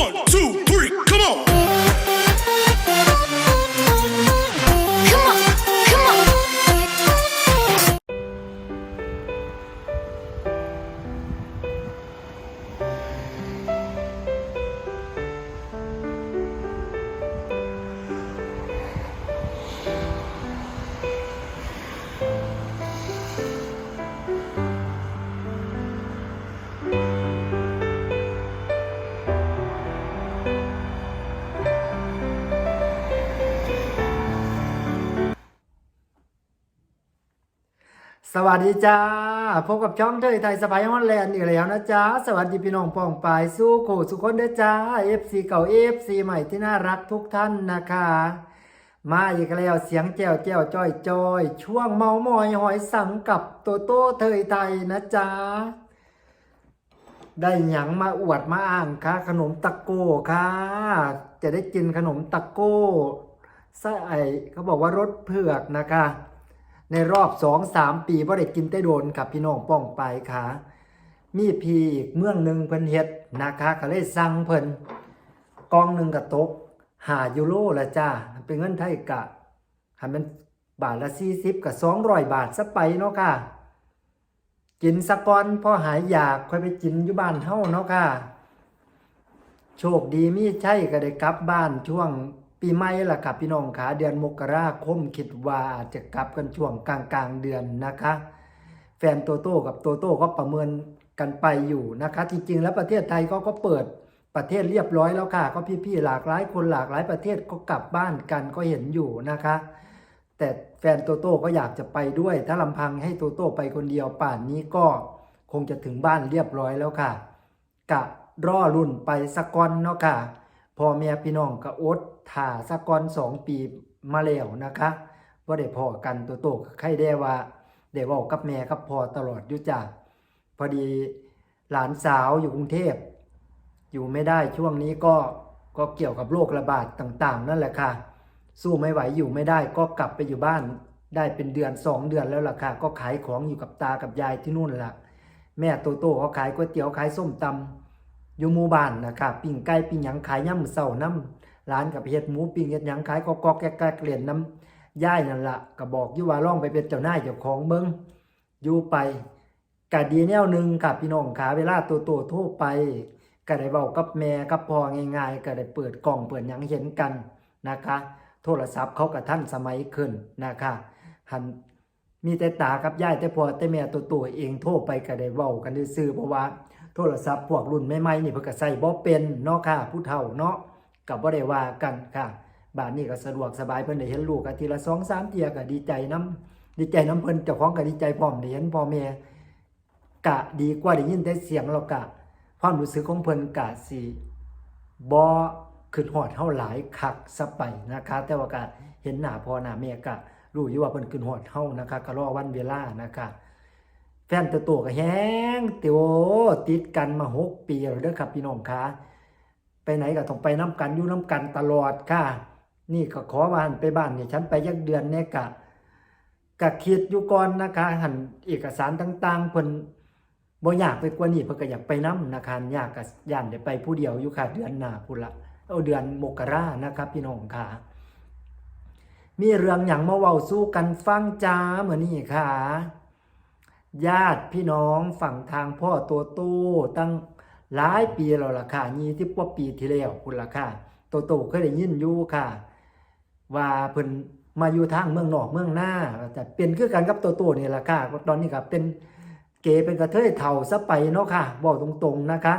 One, two, สวัสดีจ้า พบกับช่องเทยไทยสไปฮอนแลนด์อีกแล้วนะจ้า สวัสดีพี่น้องปองปายสู้โคสุคนเด้อจ้า FC เก่า FC ใหม่ที่น่ารักทุกท่านนะคะ มาอีกแล้วเสียงแจ้วแจ้วจ้อยจอยช่วงเมามอยหอยสังกับโตโต้เทยไทยนะจ้าได้หยังมาอวดมาอ้างค่ะ ขนมตะโก้ค่ะ จะได้กินขนมตะโก้ไส้ไอเขาบอกว่ารสเผือกนะคะ ในรอบสองสามปีพ่ได้กินได้โดนกับพี่น้องป้องไปค่ะ มีพีอีกเมืองหนึ่งเพิ่นเฮ็ดนะคะก็เลยสั่งเพิ่นกองหนึ่งกับตกหายูโรละจ้าเป็นเงินไทยกะหันเป็นบาทละสี่สิบกับสองร้อยบาทสัไปเนาะค่ะกินสะก่อนพอหายอยากค่อยไปกินอยู่บ้านเฮาเนาะค่ะ โชคดีมีใช่ก็ได้กลับบ้านช่วง ปีใหม่ล่ะครับพี่น้องขาเดือนมกราคมคิดว่าอาจจะกลับกันช่วงกลางกลางๆเดือนนะคะ แฟนโตโต้กับโตโต้ก็ประเมินกันไปอยู่นะคะ จริงๆ แล้วประเทศไทยก็ก็เปิดประเทศเรียบร้อยแล้วค่ะ ก็พี่ๆหลากหลายคนหลากหลายประเทศก็กลับบ้านกันก็เห็นอยู่นะคะ แต่แฟนโตโต้ก็อยากจะไปด้วย ถ้าลำพังให้โตโต้ไปคนเดียวป่านนี้ก็คงจะถึงบ้านเรียบร้อยแล้วค่ะกะรอรุ่นไปสะกอนเนาะค่ะ พ่อแม่พี่น้องก็อดถ่าสะกก่อนสองปีมาแล้วนะคะว่าได้พ่อกันตัวโตใครได้ว่าได้เว้ากับแม่กับพ่อตลอดอยู่จ้ะพอดีหลานสาวอยู่กรุงเทพ อยู่ไม่ได้ช่วงนี้ก็ก็เกี่ยวกับโรคระบาดต่างๆ นั่นแหละค่ะ สู้ไม่ไหวอยู่ไม่ได้ก็กลับไปอยู่บ้านได้เป็นเดือนสองเดือนแล้วล่ะค่ะ ก็ขายของอยู่กับตากับยายที่นู่นล่ะ แม่โตโต้เขาขายก๋วยเตี๋ยวขายส้มตำ อยู่หมู่บ้านนะครับปิ้งไก่ปิ้งหยังขายย่ำเสาน้ำร้านกับเฮ็ดหมูปิ้งเฮ็ดหยังขายก็ก็แก๊กแก๊กเกลียนน้ำย่ายนั่นละก็บอกอยู่ว่าล่องไปเป็นเจ้าหน้าเจ้าของเบิ้งอยู่ไปกะดีแนวหนึ่งกับพี่น้องขาเวลาโตโต้โทรไปก็ได้เว้ากับแม่กับพ่อง่ายๆก็ได้เปิดกล่องเปิดหยังเห็นกันนะคะ โทรศัพท์เขากับท่านสมัยขึ้นนะคะหันมีแต่ตากับย่ายแต่พอแต่แม่ตัวตัวเองโทรไปก็ได้เว้ากันซื่อเพราะว่า โทรศัพท์พวกรุ่นใหม่ๆนี่เพิ่นก็ใช้บ่เป็นเนาะค่ะ ผู้เฒ่าเนาะก็บ่ได้ว่ากันค่ะบ้านนี้ก็สะดวกสบายเพิ่นได้เห็นลูกอาทิตย์ละ2 3เที่ยก็ดีใจนํดีใจนํเพิ่นเจ้าของก็ดีใจพร้อมได้เห็นพ่อแม่กะดีกว่าได้ยินแต่เสียงแล้วกะความรู้สึกของเพิ่นกะสิบ่ขึ้นฮอดเฮาหลายคักซะไปนะคะ แต่ว่าก็เห็นหน้าพ่อหน้าแม่กะรู้อยู่ว่าเพิ่นขึ้นฮอดเฮานะคะ ก็รอวันเวลานะคะ แฟนตัวโตก็แฮงเตียวติดกันมา6ปีแล้วเด้อครับพี่น้องคะไปไหนก็ต้องไปน้ำกันอยู่น้ำกันตลอดค่ะ นี่ก็ขอว่าหันไปบ้านเนี่ยฉันไปยักเดือนเนี่ยกะกะคิดอยู่ก่อนนะคะหันเอกสารต่างๆเพิ่นบ่อยากไปกว่านี้เพิ่นก็อยากไปน้ำนะคะอยากก็ย่านได้ไปผู้เดียวอยู่ค่ะเดือนหน้าพุ่นละเอาเดือนมกรานะครับ พี่น้องค่ะ มีเรื่องอย่างมาเว้าสู้กันฟังจ้าเหมือนนี่ค่ะ ญาติพี่น้องฝั่งทางพ่อตัวโตตั้งหลายปีแล้วล่ะค่ะยี่ที่กว่าปีที่แล้วคุณล่ะค่ะโตโตเคยได้ยินอยู่ค่ะ ว่าเพิ่นมาอยู่ทางเมืองนอกเมืองหน้าแต่เป็นคือกันกับโตโตนี่ล่ะค่ะตอนนี้ก็เป็นเกย์เป็นกระเทยเฒ่าซะไปเนาะค่ะ บอกตรงๆนะคะ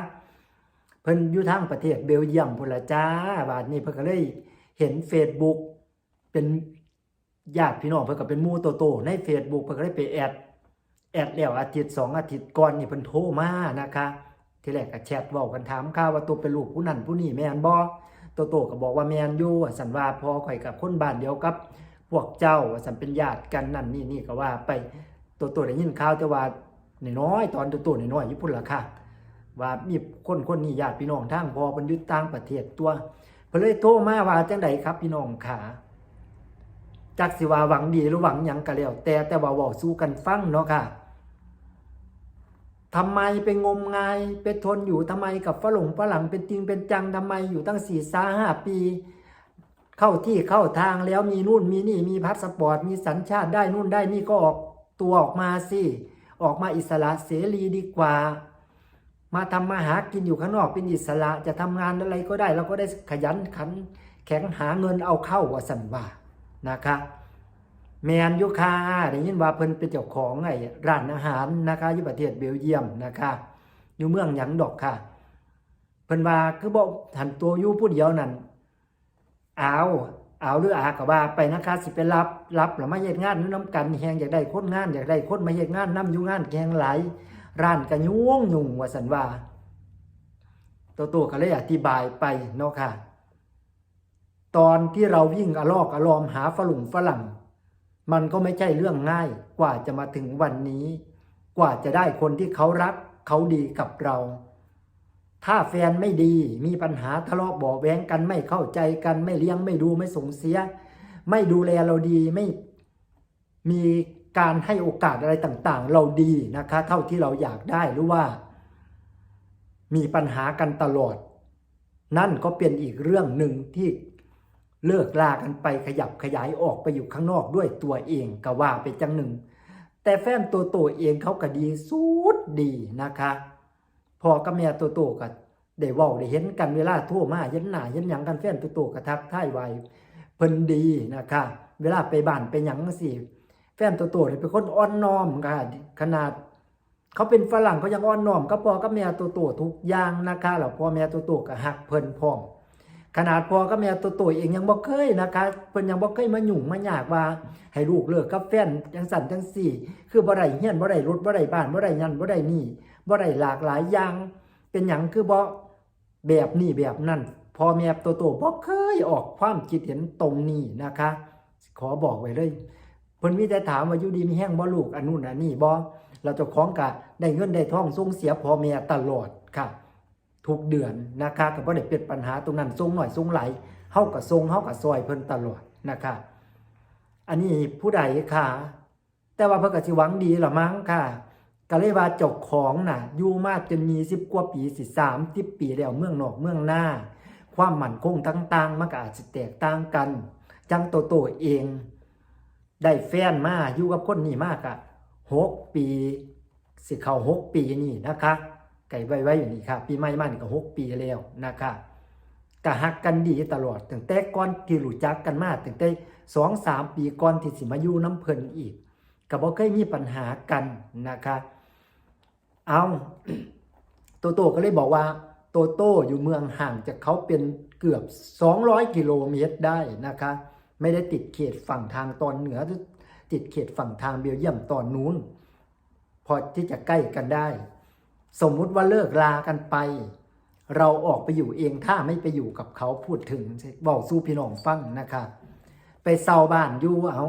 เพิ่นอยู่ทางประเทศเบลเยียมพุ่นละจ้าบาดนี้เพิ่นก็เลยเห็น Facebook เป็นญาติพี่น้องเพิ่นก็เป็นมู่โตใน Facebook เพิ่นก็เลยไปแอด แอดแล้วอาทิตย์สองอาทิตย์ก่อนนี่เพิ่นโทรมานะคะทีแรกก็แชทเว้ากันถามข่าวว่าตัวเป็นลูกผู้นั้นผู้นี้แม่นบ่โตโตก็บอกว่าแม่นอยู่สันว่าพอข่อยกับคนบ้านเดียวกับ พวกเจ้าสันเป็นญาติกันนั่นนี่นี่ก็ว่าไปโตโตได้ยินข่าวแต่ว่าน้อยตอนโตโตน้อยอยู่พุ่นล่ะค่ะว่ามีคนคนนี้ญาติพี่น้องทางพอเพิ่นยู่ต่างประเทศตัวเพิ่นเลยโทรมาว่าจังไดครับพี่น้องขาจักสิว่าหวังดีหรือหวังหยังก็แล้วแต่แต่ว่าเว้าสู้กันฟังเนาะค่ะ ทำไมไปงมงายไปทนอยู่ทำไมกับฝรั่งฝรั่งเป็นจริงเป็นจังทำไมอยู่ตั้งสี่สาห้าปี เข้าที่เข้าทางแล้วมีนู่นมีนี่มีพาสปอร์ตมีสัญชาติได้นู่นได้นี่ก็ออกตัวออกมาสิออกมาอิสระเสรีดีกว่า มาทำมาหากินอยู่ข้างนอกเป็นอิสระจะทำงานอะไรก็ได้เราก็ได้ขยันขันแข็งหาเงินเอาเข้าว่าสันว่านะคะ แมนยุคาได้ยินว่าเพิ่นเป็นเจ้าของไอ้ร้านอาหารนะคะอยู่ประเทศเบลเยียมนะคะอยู่เมืองหยังดอกค่ะ เพิ่นว่าคือบอกหันตัวอยู่ผู้เดียวนั่นเอาเอาหรืออาก็ว่าไปนะคะสิไปรับรับแล้วมาเฮ็ดงานนู่นน้ำกันแฮงอยากได้คนงานอยากได้คนมาเฮ็ดงานนํอยู่งานแฮงหลายร้านก็ยุ่งยุ่งว่าสันว่าตัวตัวก็เลยอธิบายไปเนาะค่ะ ตอนที่เราวิ่งอลอกอลอมหาฝรั่งฝรั่ง มันก็ไม่ใช่เรื่องง่ายกว่าจะมาถึงวันนี้ กว่าจะได้คนที่เขารักเขาดีกับเรา ถ้าแฟนไม่ดีมีปัญหาทะเลาะเบาะแว้งกันไม่เข้าใจกันไม่เลี้ยงไม่ดูไม่ส่งเสีย ไม่ดูแลเราดีไม่มีการให้โอกาสอะไรต่างๆ เราดีนะคะ เท่าที่เราอยากได้หรือว่า มีปัญหากันตลอด นั่นก็เป็นอีกเรื่องหนึ่งที่ เลิกลากันไปขยับขยายออกไปอยู่ข้างนอกด้วยตัวเองก็ว่าไปจังหนึ่ง แต่แฟนตัวโตเองเขาก็ดีสุดดีนะคะพอกับแม่ตัวโตก็ได้ว้าได้เห็นกันเวลาทั่วมาเห็นหน้าเห็นหยังกันแฟนตัวโตก็ทักทายไว้เพิ่นดีนะคะ เวลาไปบ้านไปหยังสิแฟนตัวโตนี่เป็นคนอ่อนน้อมค่ะขนาดเขาเป็นฝรั่งเขายังอ่อนน้อมก็พอกับแม่ตัวโตทุกอย่างนะคะแล้วพอแม่ตัวโตก็หักเพิ่นพร้อม ขนาดพ่อกับแม่ตัวโตเองยังบ่เคยนะคะเพิ่นยังบ่เคยมาหยุ่งมายากว่าให้ลูกเลิกกับแฟนจังสั่นจังสี่ คือบ่ได้เฮียนบ่ได้รถบ่ได้บ้านบ่ได้ยันบ่ได้นี่บ่ได้หลากหลายอย่าง เป็นหยังคือบ่แบบนี้แบบนั้นพ่อแม่ตัวโตบ่เคยออกความคิดเห็นตรงนี้นะคะ ขอบอกไว้เลยเพิ่นมีแต่ถามว่าอยู่ดีมีแห้งบ่ลูกอันนู้นอันนี้บ่เราเจ้าของก็ได้เงินได้ทองส่งเสียพ่อแม่ตลอดค่ะ ทุกเดือนนะคะก็บ่ได้เป็นปัญหาตรงนั้นส่งหน่อยส่งไหลเฮาก็ส่งเฮาก็ซอยเพิ่นตลอดนะคะอันนี้ผู้ใดค่ะ แต่ว่าเพิ่นก็สิหวังดีละมั้งค่ะก็เลยว่าเจ้าของน่ะอยู่มาจนมี10กว่าปีสิ30ปีแล้วเมืองนอกเมืองหน้า ความมั่นคงต่างๆมันก็อาจสิแตกต่างกัน จังโตโตเอง ได้แฟนมาอยู่กับคนนี้มากอะหกปี สิเขาหกปีนี่นะคะ ไก่ไว้ไว้อยู่นี่ค่ะปีใหม่มานี่ก็หกปีแล้วนะคะก็ฮักกันดีตลอดตั้งแต่ก่อนที่รู้จักกันมาตั้งแต่สองสามปีก่อนที่สิมาอยู่น้ำเพลินอีกก็บ่เคยมีปัญหากันนะคะ เอาโตโต้ก็เลยบอกว่า โตโต้อยู่เมืองห่างจากเขาเป็นเกือบ 200 กิโลเมตรได้นะคะ ไม่ได้ติดเขตฝั่งทางตอนเหนือติดเขตฝั่งทางเบลเยียมตอนนู้น พอที่จะใกล้กันได้ สมมุติว่าเลิกลากันไป เราออกไปอยู่เองถ้าไม่ไปอยู่กับเขาพูดถึงบอกสู้พี่น้องฟังนะคะ ไปเซาบ้านอยู่เอา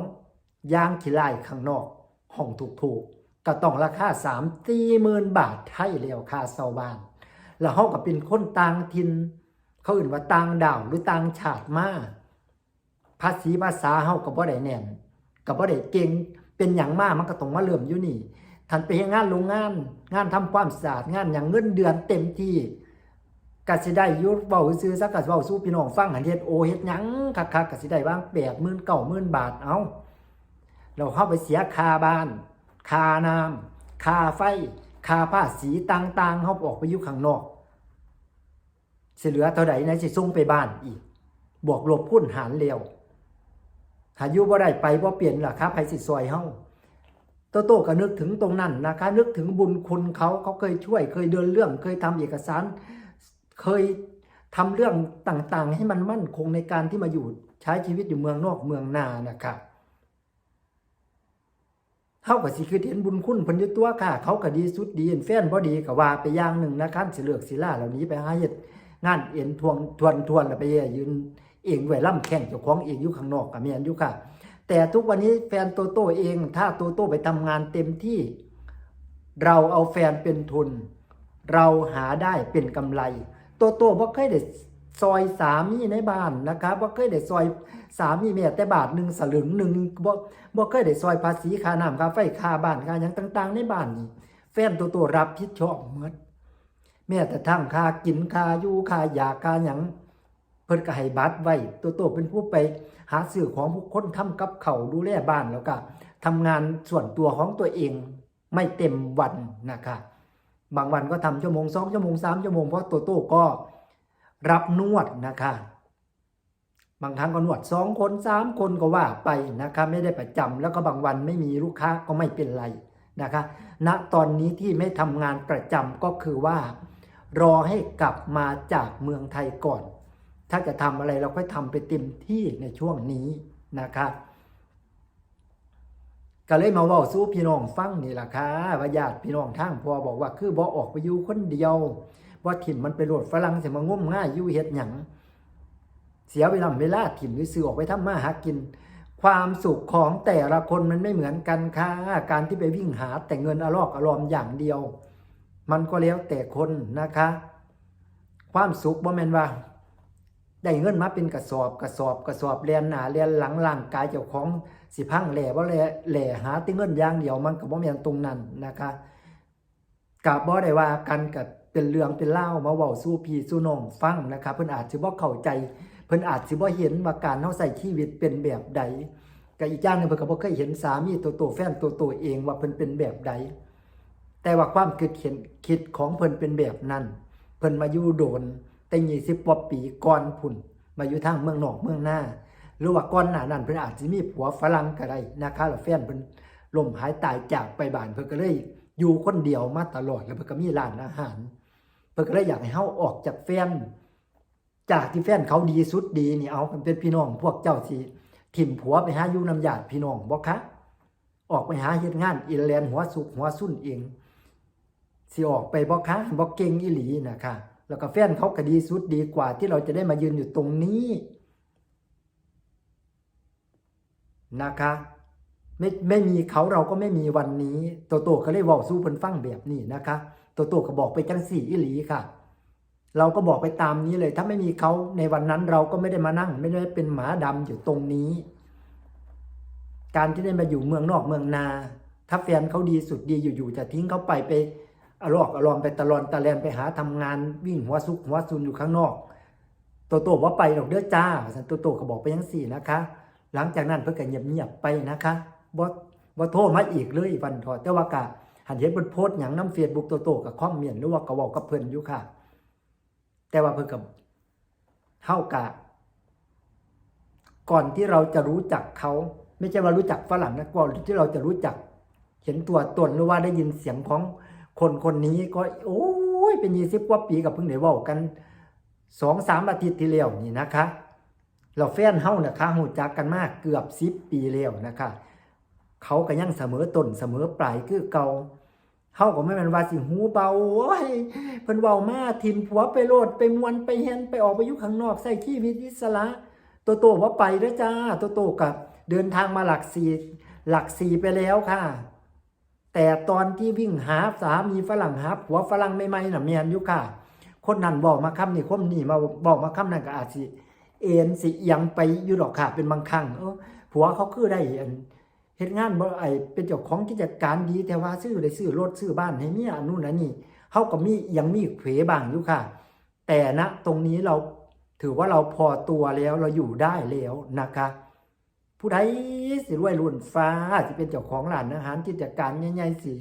ย่างขี้ไล่ข้างนอกห้องถูกๆก็ต้องราคาสามตีหมื่นบาทไทยแล้วค่าเซาบ้าน แล้วเขาก็เป็นคนต่างถิ่นเขาอื่นว่าต่างดาวหรือต่างชาติมาภาษีภาษาเขาก็บ่ได้แน่นก็บ่ได้เก่งเป็นอย่างมากมันก็ต้องมาเริ่อมอยู่นี่ ท่านไปเฮ็ดงานโรงงาน งานทำความสะอาดงานอย่างเงินเดือนเต็มที่ก็สิได้ยุเว้าซื้อสักก็เว้าสู้พี่น้องฟังหันเฮ็ดโอเฮ็ดหยังคักๆก็สิได้บ้าง80,000 90,000บาทเอาเราเข้าไปเสียคาบ้านคาน้ำคาไฟค่าภาษีต่างๆเฮาออกไปอยู่ข้างนอกสิเหลือเท่าใดนะสิส่งไปบ้านอีก บวกลบคูณหารเร็วถ้ายู่บ่ได้ไปบ่เปลี่ยนล่ะครับไผสิซอยเฮา โตโต้ก็นึกถึงตรงนั้นนะคะ นึกถึงบุญคุณเขาเขาเคยช่วย เคยเดินเรื่อง เคยทำเอกสาร เคยทำเรื่องต่างๆ ให้มันมั่นคงในการที่มาอยู่ใช้ชีวิตอยู่เมืองนอกเมืองนานะคะเขาก็สิคือเห็นบุญคุณพันยุตัวค่ะ เขาก็ดีสุดดีแฟนบ่ดีก็ว่าไปอย่างหนึ่งนะคะสิเลือกสิล่าเหล่านี้ไปหาเฮ็ดงานเอ็นทวงทวนทวนแล้วไปยืนเองไว้ล่ำแข่งเจ้าของเองอยู่ข้างนอกก็แม่นอยู่ค่ะ แต่ทุกวันนี้แฟนโตโต้เอง ถ้าโตโต้ไปทำงานเต็มที่ เราเอาแฟนเป็นทุน เราหาได้เป็นกำไร โตโต้บ่เคยได้ซอยสามีในบ้านนะครับบ่เคยได้ซอยสามีแม่แต่บาทหนึ่งสลึงหนึ่งบ่บ่เคยได้ซอยภาษีค่าน้ำค่าไฟค่าบ้านค่าหยังต่าง ๆ ในบ้านนี่แฟนตัวตัวรับผิดชอบหมดแม้แต่ทั้งค่ากินค่าอยู่ค่ายาค่าหยัง พิ่นก็ให้บัตรไว้ตัวโตเป็นผู้ไปหาซื้อของผู้คนทำกับเขาดูแลบ้านแล้วก็ทำงานส่วนตัวของตัวเองไม่เต็มวันนะคะบางวันก็ทำชั่วโมงสองชั่วโมงสามชั่วโมงเพราะตัวโตก็รับนวดนะคะบางครั้งก็นวดสองคนสามคนก็ว่าไปนะคะไม่ได้ประจำแล้วก็บางวันไม่มีลูกค้าก็ไม่เป็นไรนะคะณตอนนี้ที่ไม่ทำงานประจำก็คือว่า รอให้กลับมาจากเมืองไทยก่อน ถ้าจะทำอะไรเราค่อยทำไปเต็มที่ในช่วงนี้นะคะก็เลยมาว่าสู้พี่น้องฟังนี่แหละค่ะว่าญาติพี่น้องทางพอบอกว่าคือบ่ออกไปอยู่คนเดียวว่าถิ่นมันไปโหลดฝรั่งเสียมางมง่ายอยู่เฮ็ดหยังเสียเวลาเวลาถิ่มหรือซื้อออกไปทำมาหากิน ความสุขของแต่ละคนมันไม่เหมือนกันค่ะการที่ไปวิ่งหาแต่เงินอลอกอลอมอย่างเดียว มันก็แล้วแต่คนนะคะ ความสุขบ่แม่นว่า ได้เงินมาเป็นกระสอบกระสอบกระสอบเรียนหนาเรียนหลังร่างกายเจ้าของสิพังแหล่บ่แหล่แหล่หาติเงินอย่างเดียวมันก็บ่แม่นตรงนั้นนะคะกับบ่ได้ว่ากันกับเป็นเรื่องเป็นเล่ามาเว้าสู้พี่สู้น้องฟังนะคะเพิ่นอาจสิบ่เข้าใจ เพิ่นอาจสิบ่เห็นว่าการเฮาใส่ชีวิตเป็นแบบใดก็อีกอย่างหนึงเพิ่นก็บ่เคยเห็นสามีตัวโตแฟนตัวโตเองว่าเพิ่นเป็นแบบใด แต่ว่าความคิดเห็นคิดของเพิ่นเป็นแบบนั้น เพิ่นมาอยู่โดน แต่20กว่าปีก่อนพุ่น มาอยู่ทางเมืองนอกเมืองหน้า หรือว่าก่อนหน้านั้นเพิ่นอาจสิมีผัวฝรั่งก็ได้นะคะแล้วแฟนเพิ่นล่มหายตายจากไปบ้านเพิ่นก็เลยอยู่คนเดียวมาตลอดแล้วเพิ่นก็มีร้านอาหาร เพิ่นก็เลยอยากให้เฮาออกจากแฟน จากที่แฟนเขาดีสุดดีนี่เอามันเป็นพี่น้องพวกเจ้าสิถิ่มผัวไปหาอยู่น้ำญาติพี่น้องบ่คะออกไปหาเฮ็ดงานอินแลนด์หัวสุกหัวสุ่นเองสิออกไปบ่คะบ่เก่งอีหลีนะคะ แล้วก็แฟนเขาก็ดีสุดดีกว่าที่เราจะได้มายืนอยู่ตรงนี้นะคะ ไม่ไม่มีเขาเราก็ไม่มีวันนี้โตโตก็เลยเว้าสู้เพิ่นฟังแบบนี้นะคะโตโตก็บอกไปจังสี่อีหลีค่ะ เราก็บอกไปตามนี้เลย ถ้าไม่มีเขาในวันนั้นเราก็ไม่ได้มานั่ง ไม่ได้เป็นหมาดำอยู่ตรงนี้ การที่ได้มาอยู่เมืองนอกเมืองนา ถ้าแฟนเขาดีสุดดีอยู่ๆจะทิ้งเขาไปไป อรอกอรอมไปตะลอนตะแลนไปหาทำงานวิ่งหัวซุกหัวซุนอยู่ข้างนอกโตโตว่าไปดอกเด้อจ้าสันโตโตก็บอกไปยังสี่นะคะ หลังจากนั้นเพิ่นก็เงียบๆไปนะคะบ่บ่โทรมาอีกเลยวันทอดแต่ว่ากะหันเห็นเพิ่นโพสต์หยังนำ Facebook โตโตกับคอมเมนต์หรือว่าก็เว้ากับเพิ่นอยู่ค่ะ แต่ว่าเพิ่นกับเท่ากับก่อนที่เราจะรู้จักเขาไม่ใช่ว่ารู้จักฝรั่งนะก่อนที่เราจะรู้จัก เห็นตัวตนหรือว่าได้ยินเสียงของ คนคนนี้ก็โอ้ยเป็นยี่สิบกว่าปีกับเพิ่งได้ว้ากันสองสามอาทิตย์ที่แล้วนี่นะคะ เราแฟนเฮานะคะหูจักกันมากเกือบสิบปีแล้วนะคะ เขาก็ยังเสมอต้นเสมอปลายคือเก่าเฮาก็ไม่แม่นว่าสิหูเบาโอ้ยเพิ่นเว้ามาทิมผัวไปโลดไปมวนไปเฮ็นไปออกไปอยู่ข้างนอกใส่ชีวิตอิสระโตโตว่าไปด้อจ้าโตโตกับเดินทางมาหลักสี่หลักสี่ไปแล้วค่ะ แต่ตอนที่วิ่งหาสามีฝรั่งหาผัวฝรั่งใหม่ๆน่ะแม่นอยู่ค่ะ คนนั้นบอกมาคำนี่คนนี้มาบอกมาคำนั้นก็อาจสิเอ็นสิเอียงไปอยู่ดอกค่ะเป็นบางครั้งผัวเขาคือได้อันเฮ็ดงานบ่ไอเป็นเจ้าของกิจการดีแต่ว่าซื้อได้ซื้อรถซื้อบ้านให้เมียนนู้นอันนี้เฮาก็มียังมีเขวบางอยู่ค่ะ แต่ณตรงนี้เราถือว่าเราพอตัวแล้วเราอยู่ได้แล้วนะคะ ผู้ใดสิรวยรุ่นฟ้าสิเป็นเจ้าของร้านอาหารกิจการใหญ่ๆสิ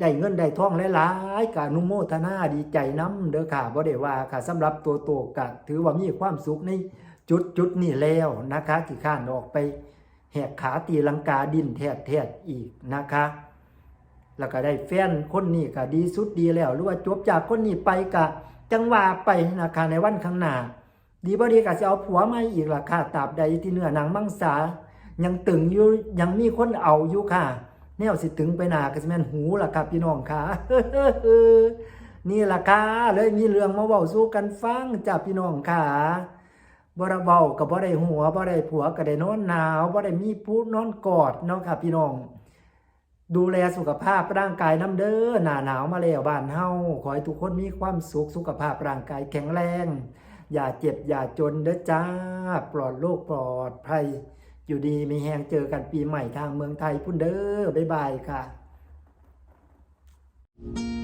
ได้เงินได้ทองหลายๆกานุโมทนาดีใจน้ำเด้อค่ะบ่ได้ว่าค่ะสำหรับตัวโตกะถือว่ามีความสุขในจุดจุดนี้แล้วนะคะที่ข้านออกไปแหกขาตีลังกาดินแทดแทดอีกนะคะ แล้วก็ได้แฟนคนนี้ก็ดีสุดดีแล้วหรือว่าจบจากคนนี้ไปกะจังว่าไปนะคะในวันข้างหน้า ดีบ่ดีก็สิเอาผัวมาอีกล่ะค่ะตราบใดที่เนื้อหนังมังสา ยังตึงอยู่ยังมีคนเอาอยู่ค่ะ แนวสิตึงไปหนาก็สิแม่นหูล่ะครับพี่น้องค่ะนี่ล่ะค่ะเลยมีเรื่องมาเว้าสู่กันฟังจ้าพี่น้องค่ะบ่ได้เว้าก็บ่ได้หัวบ่ได้ผัวก็ได้นอนหนาวบ่ได้มีผู้นอนกอดเนาะค่ะพี่น้อง ดูแลสุขภาพร่างกายน้ำเด้อหน้าหนาวมาแล้วบ้านเฮาขอให้ทุกคนมีความสุขสุขภาพร่างกายแข็งแรง อย่าเจ็บอย่าจนเด้อจ้า ปลอดโรคปลอดภัย อยู่ดีมีแหงเจอกันปีใหม่ทางเมืองไทยพุ่นเด้อบ๊ายบายค่ะ Come